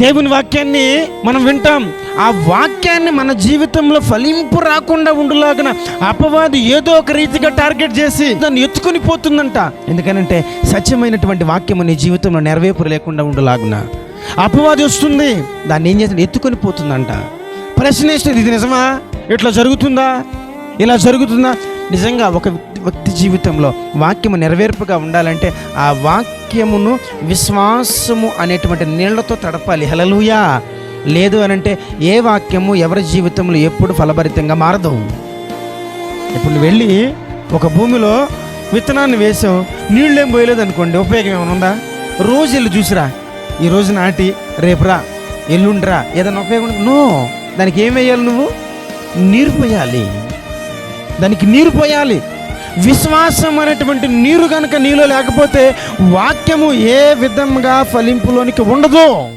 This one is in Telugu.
దేవుని వాక్యాన్ని మనం వింటాం. ఆ వాక్యాన్ని మన జీవితంలో ఫలింపు రాకుండా ఉండులాగిన అపవాది ఏదో ఒక రీతిగా టార్గెట్ చేసి దాన్ని ఎత్తుకొని పోతుందంట. ఎందుకనంటే సత్యమైనటువంటి వాక్యం నీ జీవితంలో నెరవేర్పు లేకుండా ఉండులాగున. అపవాది వస్తుంది దాన్ని ఏం చేస్తుంది? ఎత్తుకొని పోతుందంట. ప్రశ్న ఇది నిజమా? ఇట్లా జరుగుతుందా? ఇలా జరుగుతుందా? నిజంగా ఒక వ్యక్తి జీవితంలో వాక్యము నెరవేర్పుగా ఉండాలంటే ఆ వాక్యమును విశ్వాసము అనేటువంటి నీళ్ళతో తడపాలి. హలలుయా లేదు అనంటే ఏ వాక్యము ఎవరి జీవితంలో ఎప్పుడు ఫలభరితంగా మారదు. ఇప్పుడు నువ్వు వెళ్ళి ఒక భూమిలో విత్తనాన్ని వేసావు నీళ్ళేం పోయలేదు అనుకోండి ఉపయోగం ఏమైనా ఉందా? రోజు వెళ్ళి చూసిరా. ఈ రోజు నాటి రేపురా ఎల్లుండ్రా ఏదైనా ఉపయోగం నో. దానికి ఏం వేయాలి నువ్వు? నీరు పోయాలి. దానికి నీరు పోయాలి. విశ్వాసం అనేటువంటి నీరు కనుక నీలో లేకపోతే వాక్యము ఏ విధంగా ఫలింపులోనికి ఉండదు.